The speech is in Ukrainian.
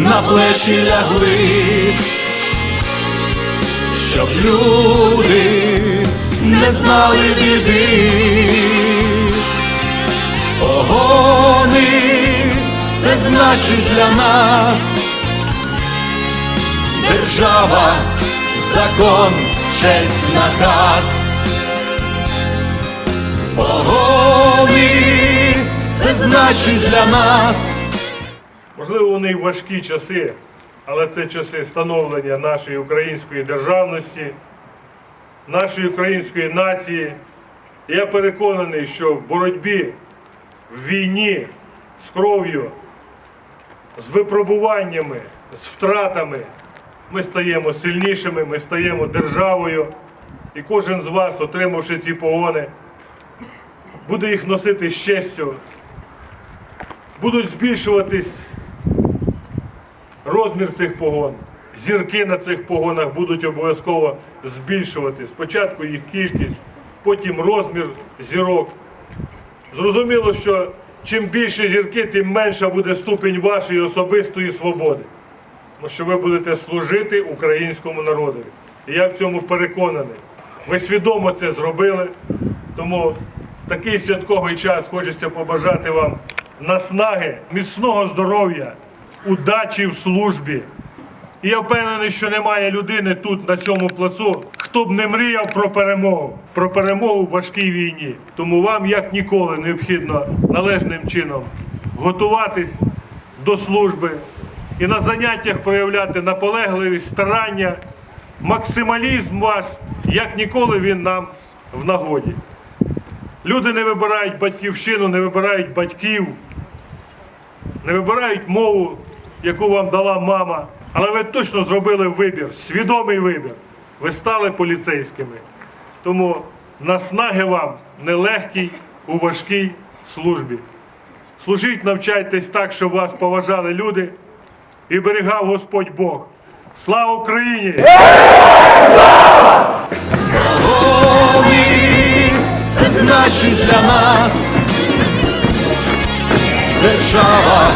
на плечі лягли, щоб люди не знали біди. Погони це значить для нас держава, закон, честь, наказ. Погони це значить для нас. Можливо, вони й важкі часи, але це часи становлення нашої української державності, нашої української нації. Я переконаний, що в боротьбі, в війні з кров'ю, з випробуваннями, з втратами ми стаємо сильнішими, ми стаємо державою. І кожен з вас, отримавши ці погони, буде їх носити з честю, будуть збільшуватись розмір цих погон. Зірки на цих погонах будуть обов'язково збільшувати. Спочатку їх кількість, потім розмір зірок. Зрозуміло, що чим більше зірки, тим менша буде ступінь вашої особистої свободи. Тому що ви будете служити українському народу. І я в цьому переконаний. Ви свідомо це зробили. Тому в такий святковий час хочеться побажати вам наснаги, міцного здоров'я, удачі в службі. І я впевнений, що немає людини тут, на цьому плацу, хто б не мріяв про перемогу, про перемогу в важкій війні. Тому вам, як ніколи, необхідно належним чином готуватись до служби і на заняттях проявляти наполегливість, старання, максималізм ваш, як ніколи він нам в нагоді. Люди не вибирають батьківщину, не вибирають батьків, не вибирають мову, яку вам дала мама. Але ви точно зробили вибір, свідомий вибір. Ви стали поліцейськими. Тому наснаги вам нелегкій у важкій службі. Служіть, навчайтесь так, щоб вас поважали люди і берегав Господь Бог. Слава Україні! Погони це значить для нас держава.